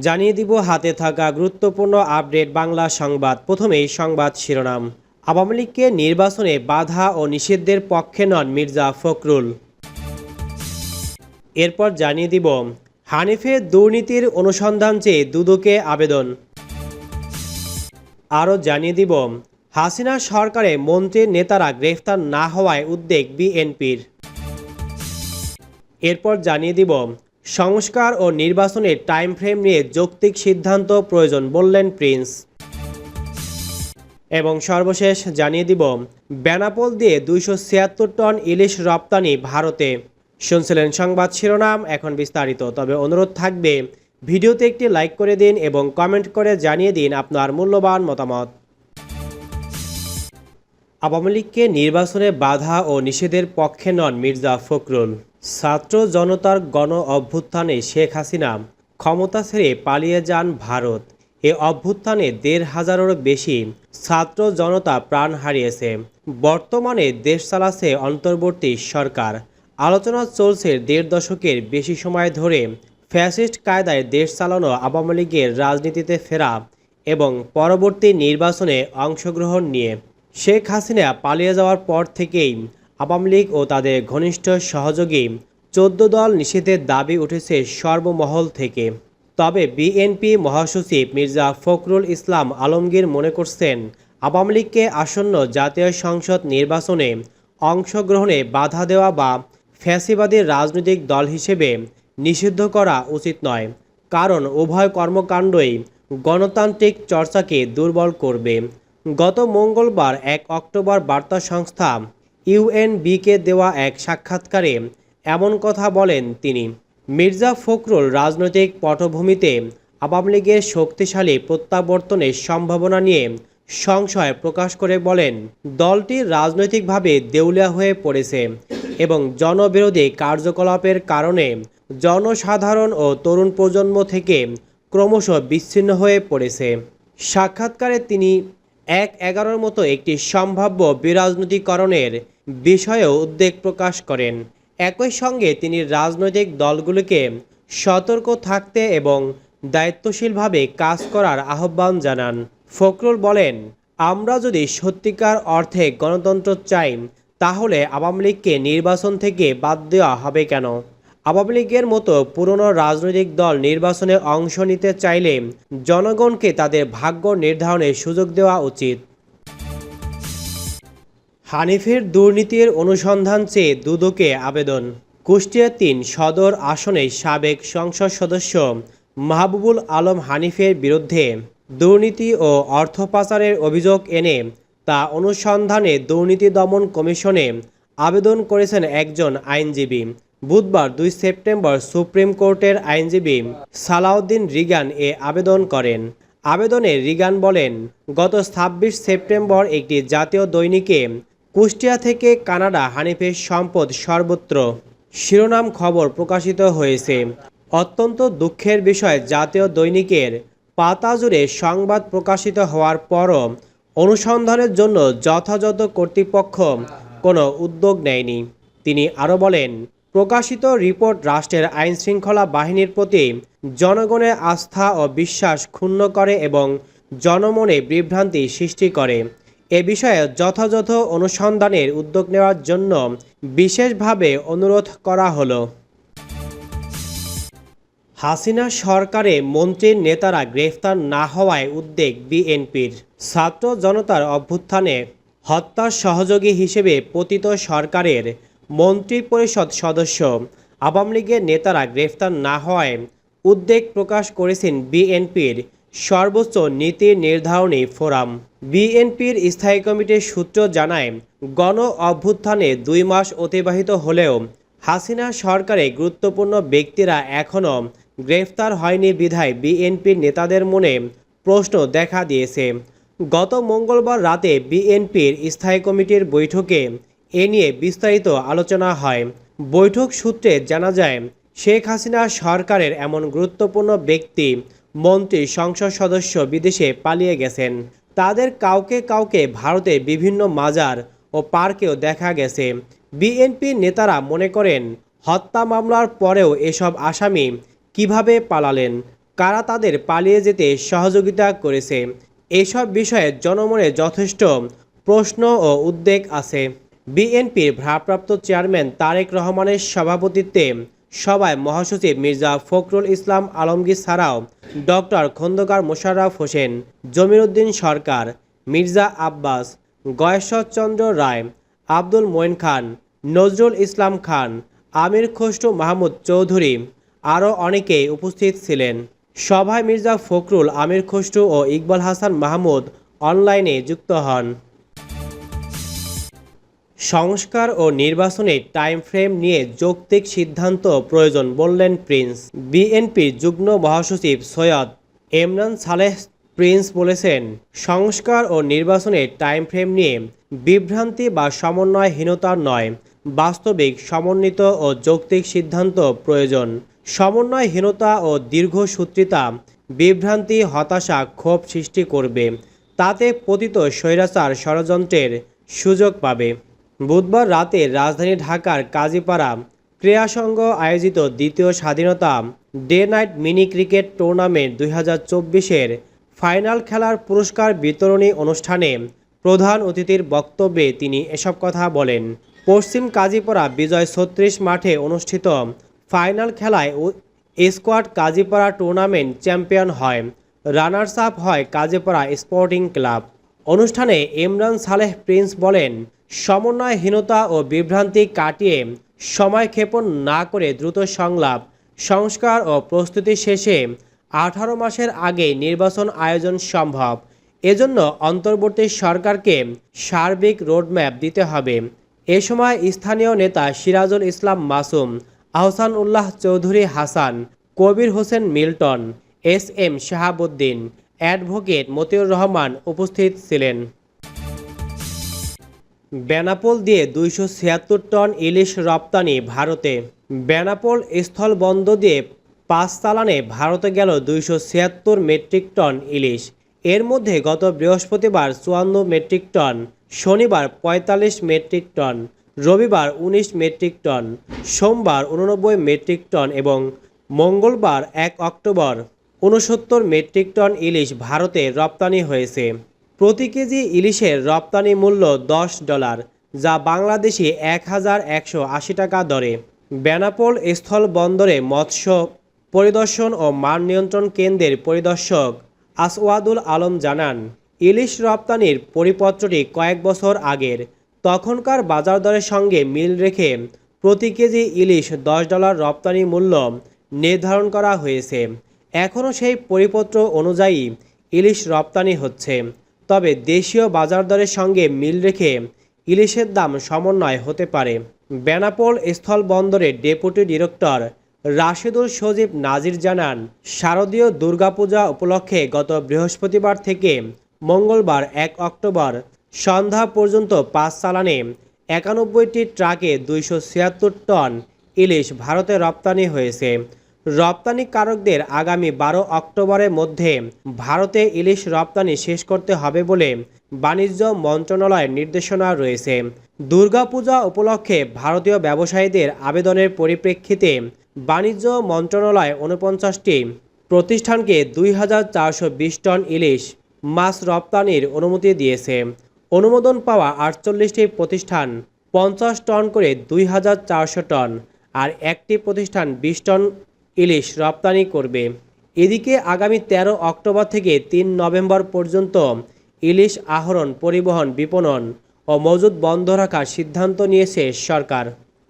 জানিয়ে দিব হাতে থাকা গুরুত্বপূর্ণ আপডেট বাংলা সংবাদ। প্রথমেই সংবাদ শিরোনাম। আওয়ামী লীগকে নির্বাচনে বাধা ও নিষিদ্ধের পক্ষে নন মির্জা ফখরুল। এরপর জানিয়ে দিব হানিফের দুর্নীতির অনুসন্ধান চেয়ে দুদকে আবেদন। আরও জানিয়ে দিব, হাসিনা সরকারে মন্ত্রীর নেতারা গ্রেফতার না হওয়ায় উদ্বেগ বিএনপির। এরপর জানিয়ে দিব সংস্কার ও নির্বাচনের টাইম ফ্রেম নিয়ে যৌক্তিক সিদ্ধান্ত প্রয়োজন বললেন প্রিন্স। এবং সর্বশেষ জানিয়ে দিব, বেনাপোল দিয়ে দুইশো ছিয়াত্তর টন ইলিশ রপ্তানি ভারতে। শুনছিলেন সংবাদ শিরোনাম, এখন বিস্তারিত। তবে অনুরোধ থাকবে, ভিডিওতে একটি লাইক করে দিন এবং কমেন্ট করে জানিয়ে দিন আপনার মূল্যবান মতামত। আওয়ামী লীগকে নির্বাচনে বাধা ও নিষেধের পক্ষে নন মির্জা ফখরুল। ছাত্র জনতার গণ অভ্যুত্থানে শেখ হাসিনা ক্ষমতা ছেড়ে পালিয়ে যান ভারত। এ অভ্যুত্থানে দেড় হাজারেরও বেশি ছাত্র জনতা প্রাণ হারিয়েছে। বর্তমানে দেশ চালাচ্ছে অন্তর্বর্তী সরকার। আলোচনা চলছে দেড় দশকের বেশি সময় ধরে ফ্যাসিস্ট কায়দায় দেশ চালানো আওয়ামী লীগের রাজনীতিতে ফেরা এবং পরবর্তী নির্বাচনে অংশগ্রহণ নিয়ে। শেখ হাসিনা পালিয়ে যাওয়ার পর থেকেই আওয়ামী লীগ ও তাদের ঘনিষ্ঠ সহযোগী চোদ্দ দল নিষেধের দাবি উঠেছে সর্বমহল থেকে। তবে বিএনপি মহাসচিব মির্জা ফখরুল ইসলাম আলমগীর মনে করছেন, আওয়ামী লীগকে আসন্ন জাতীয় সংসদ নির্বাচনে অংশগ্রহণে বাধা দেওয়া বা ফ্যাসিবাদী রাজনৈতিক দল হিসেবে নিষিদ্ধ করা উচিত নয়, কারণ উভয় কর্মকাণ্ডই গণতান্ত্রিক চর্চাকে দুর্বল করবে। গত মঙ্গলবার এক অক্টোবর বার্তা সংস্থা ইউএনবিকে দেওয়া এক সাক্ষাৎকারে এমন কথা বলেন তিনি। মির্জা ফখরুল রাজনৈতিক পটভূমিতে আওয়ামী লীগের শক্তিশালী প্রত্যাবর্তনের সম্ভাবনা নিয়ে সংশয় প্রকাশ করে বলেন, দলটি রাজনৈতিকভাবে দেউলিয়া হয়ে পড়েছে এবং জনবিরোধী কার্যকলাপের কারণে জনসাধারণ ও তরুণ প্রজন্ম থেকে ক্রমশ বিচ্ছিন্ন হয়ে পড়েছে। সাক্ষাৎকারে তিনি, এক এগারোর মতো একটি সম্ভাব্য বিরাজনীতিকরণের বিষয়েও উদ্বেগ প্রকাশ করেন। একই সঙ্গে তিনি রাজনৈতিক দলগুলোকে সতর্ক থাকতে এবং দায়িত্বশীলভাবে কাজ করার আহ্বান জানান। ফখরুল বলেন, আমরা যদি সত্যিকার অর্থে গণতন্ত্র চাই, তাহলে আওয়ামী লীগকে নির্বাচন থেকে বাদ দেওয়া হবে কেন? আওয়ামী লীগের মতো পুরনো রাজনৈতিক দল নির্বাচনে অংশ নিতে চাইলে জনগণকে তাদের ভাগ্য নির্ধারণের সুযোগ দেওয়া উচিত। হানিফের দুর্নীতির অনুসন্ধান চেয়ে দুদকে আবেদন। কুষ্টিয়া তিন সদর আসনে সাবেক সংসদ সদস্য মাহবুবুল আলম হানিফের বিরুদ্ধে দুর্নীতি ও অর্থ পাচারের অভিযোগ এনে তা অনুসন্ধানে দুর্নীতি দমন কমিশনে আবেদন করেছেন একজন আইনজীবী। বুধবার দুই সেপ্টেম্বর সুপ্রিম কোর্টের আইনজীবী সালাউদ্দিন রিগান এ আবেদন করেন। আবেদনে রিগান বলেন, গত ছাব্বিশ সেপ্টেম্বর একটি জাতীয় দৈনিকে কুষ্টিয়া থেকে কানাডা হানিফের সম্পদ সর্বত্র। শিরোনাম খবর প্রকাশিত হয়েছে। অত্যন্ত দুঃখের বিষয় জাতীয় দৈনিকের পাতা জুড়ে সংবাদ প্রকাশিত হওয়ার পরও অনুসন্ধানের জন্য যথাযথ কর্তৃপক্ষ কোনো উদ্যোগ নেয়নি। তিনি আরও বলেন, প্রকাশিত রিপোর্ট রাষ্ট্রের আইনশৃঙ্খলা বাহিনীর প্রতি জনগণের আস্থা ও বিশ্বাস ক্ষুণ্ণ করে এবং জনমনে বিভ্রান্তি সৃষ্টি করে। এ বিষয়ে যথাযথ অনুসন্ধানের উদ্যোগ নেওয়ার জন্য বিশেষভাবে অনুরোধ করা হলো। হাসিনা সরকারে মন্ত্রীর নেতারা গ্রেফতার না হওয়ায় উদ্বেগ বিএনপির। ছাত্র জনতার অভ্যুত্থানে হত্যার সহযোগী হিসেবে পতিত সরকারের মন্ত্রী পরিষদ সদস্য আওয়ামী লীগের নেতারা গ্রেফতার না হওয়ায় উদ্বেগ প্রকাশ করেছেন বিএনপির সর্বোচ্চ নীতি নির্ধারণী ফোরাম। বিএনপির স্থায়ী কমিটির সূত্র জানায়, গণ অভ্যুত্থানে দুই মাস অতিবাহিত হলেও হাসিনা সরকারে গুরুত্বপূর্ণ ব্যক্তিরা এখনও গ্রেফতার হয়নি বিধায় বিএনপির নেতাদের মনে প্রশ্ন দেখা দিয়েছে। গত মঙ্গলবার রাতে বিএনপির স্থায়ী কমিটির বৈঠকে এ নিয়ে বিস্তারিত আলোচনা হয়। বৈঠক সূত্রে জানা যায়, শেখ হাসিনা সরকারের এমন গুরুত্বপূর্ণ ব্যক্তি মন্ত্রী, সংসদ সদস্য বিদেশে পালিয়ে গেছেন। তাদের কাউকে কাউকে ভারতে বিভিন্ন মাজার ও পার্কেও দেখা গেছে। বিএনপি নেতারা মনে করেন, হত্যা মামলার পরেও এসব আসামি কীভাবে পালালেন? কারা তাদের পালিয়ে যেতে সহযোগিতা করেছে? এসব বিষয়ে জনমনে যথেষ্ট প্রশ্ন ও উদ্বেগ আছে। বিএনপির ভারপ্রাপ্ত চেয়ারম্যান তারেক রহমানের সভাপতিত্বে সভায় মহাসচিব মির্জা ফখরুল ইসলাম আলমগীর ছাড়াও ডক্টর খন্দকার মোশাররফ হোসেন, জমিরুদ্দিন সরকার, মির্জা আব্বাস, গয়েশ্বরচন্দ্র রায়, আব্দুল মঈন খান, নজরুল ইসলাম খান, আমির খসরু মাহমুদ চৌধুরী আরও অনেকেই উপস্থিত ছিলেন। সভায় মির্জা ফখরুল, আমির খসরু ও ইকবাল হাসান মাহমুদ অনলাইনে যুক্ত হন। সংস্কার ও নির্বাচনে টাইম ফ্রেম নিয়ে যৌক্তিক সিদ্ধান্ত প্রয়োজন বললেন প্রিন্স। বিএনপির যুগ্ম মহাসচিব সৈয়দ এমরান সালেহ প্রিন্স বলেছেন, সংস্কার ও নির্বাচনে টাইম ফ্রেম নিয়ে বিভ্রান্তি বা সমন্বয়হীনতা নয়, বাস্তবিক সমন্বিত ও যৌক্তিক সিদ্ধান্ত প্রয়োজন। সমন্বয়হীনতা ও দীর্ঘসূত্রিতা বিভ্রান্তি, হতাশা, ক্ষোভ সৃষ্টি করবে, তাতে পতিত স্বৈরাচার ষড়যন্ত্রের সুযোগ পাবে। বুধবার রাতে রাজধানী ঢাকার কাজীপাড়া ক্রীড়া সংঘ আয়োজিত দ্বিতীয় স্বাধীনতা day night mini cricket tournament দুই হাজার চব্বিশের ফাইনাল খেলার পুরস্কার বিতরণী অনুষ্ঠানে প্রধান অতিথির বক্তব্যে তিনি এসব কথা বলেন। পশ্চিম কাজীপাড়া বিজয় ছত্রিশ মাঠে অনুষ্ঠিত ফাইনাল খেলায় স্কোয়াড কাজীপাড়া টুর্নামেন্ট চ্যাম্পিয়ন হয়। রানার্স আপ হয় কাজীপাড়া স্পোর্টিং ক্লাব। অনুষ্ঠানে ইমরান সালেহ প্রিন্স বলেন সমন্বয়হীনতা ও বিভ্রান্তি কাটিয়ে সময় ক্ষেপণ না করে দ্রুত সংলাপ, সংস্কার ও প্রস্তুতি শেষে আঠারো মাসের আগে নির্বাচন আয়োজন সম্ভব। এজন্য অন্তর্বর্তী সরকারকে সার্বিক রোডম্যাপ দিতে হবে। এ সময় স্থানীয় নেতা Sirajul Islam Masum Ahsan Ullah Chowdhury Hasan, Kabir Hossain Milton, S M Shahabuddin, advocate Matiur Rahman উপস্থিত ছিলেন। বেনাপোল দিয়ে দুইশো ছিয়াত্তর টন ইলিশ রপ্তানি ভারতে। বেনাপোল স্থলবন্দ দিয়ে পাঁচ চালানে ভারতে গেল দুইশো ছিয়াত্তর মেট্রিক টন ইলিশ। এর মধ্যে গত বৃহস্পতিবার চুয়ান্ন মেট্রিক টন, শনিবার পঁয়তাল্লিশ মেট্রিক টন, রবিবার উনিশ মেট্রিক টন, সোমবার উননব্বই মেট্রিক টন এবং মঙ্গলবার এক অক্টোবর উনসত্তর মেট্রিক টন ইলিশ ভারতে রপ্তানি হয়েছে। প্রতি কেজি ইলিশের রপ্তানি মূল্য দশ ডলার, যা বাংলাদেশি এক হাজার একশো আশি টাকা দরে। বেনাপোল স্থল বন্দরে মৎস্য পরিদর্শন ও মান নিয়ন্ত্রণ কেন্দ্রের পরিদর্শক আসওয়াদুল আলম জানান, ইলিশ রপ্তানির পরিপত্রটি কয়েক বছর আগের। তখনকার বাজার দরের সঙ্গে মিল রেখে প্রতি কেজি ইলিশ দশ ডলার রপ্তানি মূল্য নির্ধারণ করা হয়েছে। এখনও সেই পরিপত্র অনুযায়ী ইলিশ রপ্তানি হচ্ছে। তবে দেশীয় বাজার দরের সঙ্গে মিল রেখে ইলিশের দাম সমন্বয় হতে পারে। বেনাপোল স্থল বন্দরের ডেপুটি ডিরেক্টর রাশেদুল সজীব নাজির জানান, শারদীয় দুর্গাপূজা উপলক্ষে গত বৃহস্পতিবার থেকে মঙ্গলবার এক অক্টোবর সন্ধ্যা পর্যন্ত পাঁচ চালানে একানব্বইটি ট্রাকে দুইশো ছিয়াত্তর টন ইলিশ ভারতে রপ্তানি হয়েছে। রপ্তানিকারকদের আগামী বারো অক্টোবরের মধ্যে ভারতে ইলিশ রপ্তানি শেষ করতে হবে বলে বাণিজ্য মন্ত্রণালয়ের নির্দেশনা রয়েছে। দুর্গাপূজা উপলক্ষে ভারতীয় ব্যবসায়ীদের আবেদনের পরিপ্রেক্ষিতে বাণিজ্য মন্ত্রণালয় উনপঞ্চাশটি প্রতিষ্ঠানকে দুই হাজার চারশো বিশ টন ইলিশ মাছ রপ্তানির অনুমতি দিয়েছে। অনুমোদন পাওয়া আটচল্লিশটি প্রতিষ্ঠান পঞ্চাশ টন করে দুই হাজার চারশো টন আর একটি প্রতিষ্ঠান বিশ টন ইলিশ রপ্তানি করবে। এদিকে আগামী তেরো অক্টোবর থেকে তিন নভেম্বর পর্যন্ত ইলিশ আহরণ, পরিবহন, বিপণন ও মজুদ বন্ধ রাখার সিদ্ধান্ত নিয়েছে সরকার।